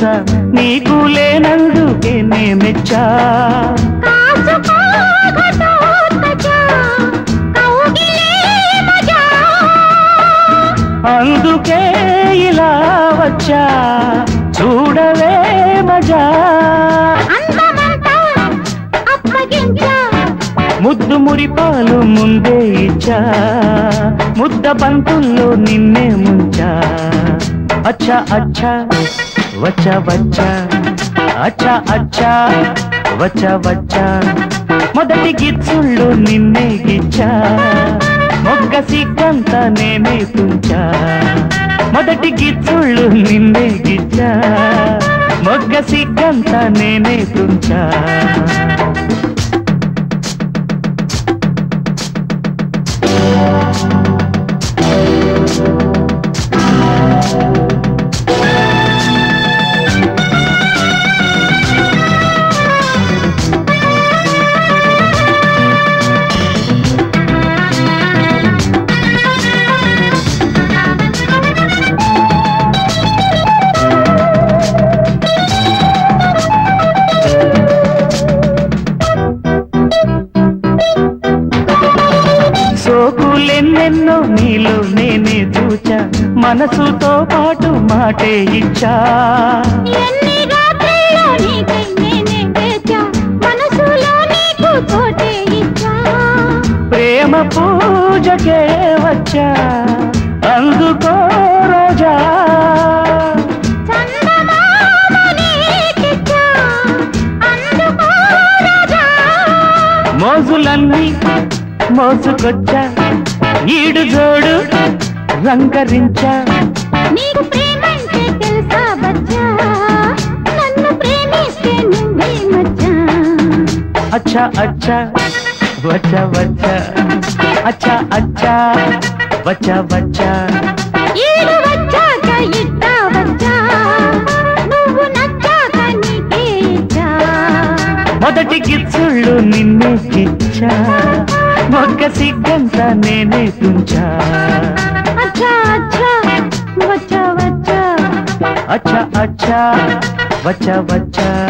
ఆశ నీకు లేనందుకే నే మెచ్చా అందుకే ఇలా వచ్చా చూడవే మజా. ముద్దు మురిపాలు ముందే ఇచ్చా ముద్ద బంతుల్లో నిన్నే ముంచా. అచ్చా అచ్చా. వచ్చ వచ్చ. అచ్చ అచ్చ. వచ్చ వచ్చ. మొదటి గిచ్చుళ్ళు నిన్నే గిచ్చా. మొగ్గ సిగ్గంత నేనే తుంచా. మొదటి గిచ్చుళ్ళు నిన్నే గిచ్చా. మొగ్గ సిగ్గంత నేనే తుంచా. నీలో నేనే చూచా మనసుతో పాటు మాటే ఇచ్చా. ప్రేమ పూజకే వచ్చా అందుకో రాజా. మోజులన్నీ మోసుకొచ్చా ఈడు జోడు రంగరించా. నీకు ప్రేమంటే తెలుసా బచ్చా? నన్ను ప్రేమిస్తే నువ్వే మచ్చా? అచ్చా అచ్చా వచ్చా వచ్చా అచ్చా అచ్చా వచ్చా వచ్చా ఈడు వచ్చాక ఇట్టా వచ్చా? నువ్వు నచ్చాక నీకే ఇచ్చా? మొదటి గిచ్చుళ్ళు నిన్నే గిచ్చా మొక్క సిగ్గంత నేనే తుంచా. అచ్చా అచ్చా వచ్చా వచ్చా. అచ్చా అచ్చా వచ్చా వచ్చా.